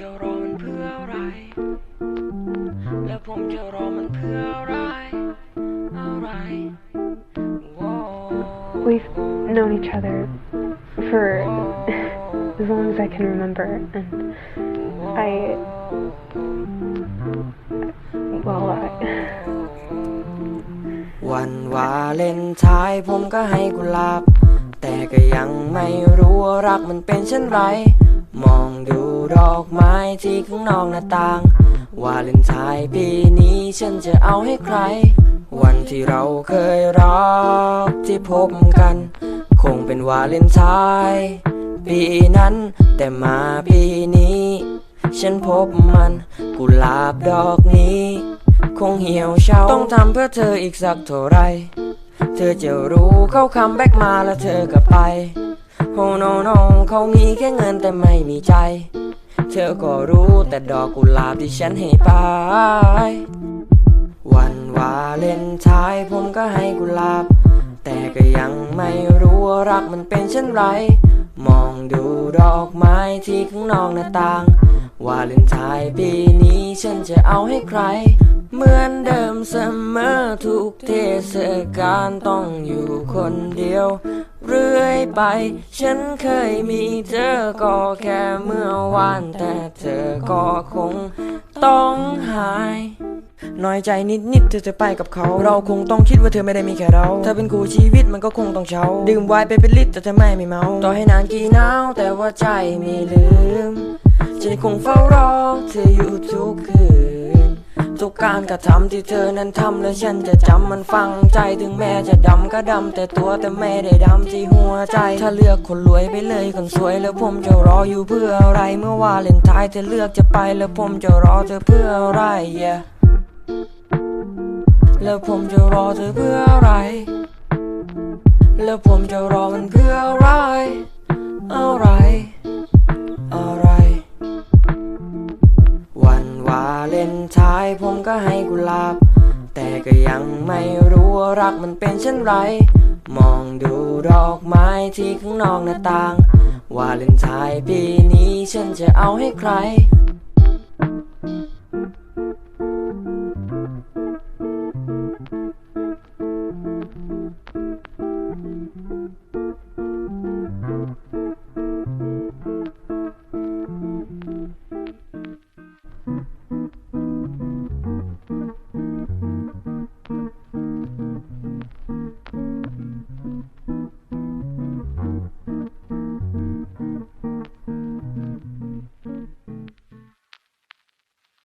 จะรอมันเพื่ออะไร แล้วผมจะรอมันเพื่ออะไร อะไร We've known each other for as long as I can remember, and I. Well, I. วันวาเลนไทน์ผมก็ให้กุหลาบ แต่ก็ยังไม่รู้ว่ารักมันเป็นเช่นไร มองดูดอกไม้ที่ข้างนอกหน้าต่าง วาเลนไทน์ปีนี้ฉันจะเอาให้ใคร วันที่เราเคยรักที่พบกัน คงเป็นวาเลนไทน์ปีนั้นแต่มาปีนี้ ฉันพบมันกุหลาบดอกนี้ คงเหี่ยวเฉาต้องทำเพื่อเธออีกสักเท่าไร เธอจะรู้เขาคัมแบ็กมาแล้วเธอก็ไป โอ้โนโนเขามีแค่เงินแต่ไม่มีใจ เธอก็รู้แต่ดอกกุหลาบที่ฉันให้ไป วันวาเลนไทน์ผมก็ให้กุหลาบ แต่ก็ยังไม่รู้ว่ารักมันเป็นเช่นไร มองดูดอกไม้ที่ข้างนอกหน้าต่าง วาเลนไทน์ปีนี้ฉันจะเอาให้ใคร เหมือนเดิมเสมอทุกเทศกาลต้องอยู่คนเดียว เรื่อยไป ฉันเคยมีเธอก็แค่เมื่อวาน แต่เธอก็คงต้องหายน้อยใจนิดๆเธอจะไปกับเขา เราคงต้องคิดว่าเธอไม่ได้มีแค่เรา เธอเป็นคู่ชีวิตมันก็คงต้องเช่าดื่มไวน์ไปเป็นลิตรแต่เธอไม่ม่เมา ต่อให้นานกี่หนาวแต่ว่าใจไม่ลืมฉันคงเฝ้ารอเธออยู่ การกระทำที่เธอนั้นทำแล้วฉันจะจำมันฟังใจถึงแม้จะดำก็ดำแต่ตัวแต่ไม่ได้ดำที่หัวใจ ถ้าเลือกคนรวยไปเลยคนสวยแล้วผมจะรออยู่เพื่ออะไร เมื่อวาเลนไทน์เธอเลือกจะไปแล้วผมจะรอเธอเพื่ออะไร yeah แล้วผมจะรอเธอเพื่ออะไร แล้วผมจะรอมันเพื่ออะไร อะไร เลนไทน์ผมก็ให้กุหลาบ แต่ก็ยังไม่รู้ว่ารักมันเป็นเช่นไร มองดูดอกไม้ที่ข้างนอกหน้าต่างวาเลนไทน์ปีนี้ฉันจะเอาให้ใคร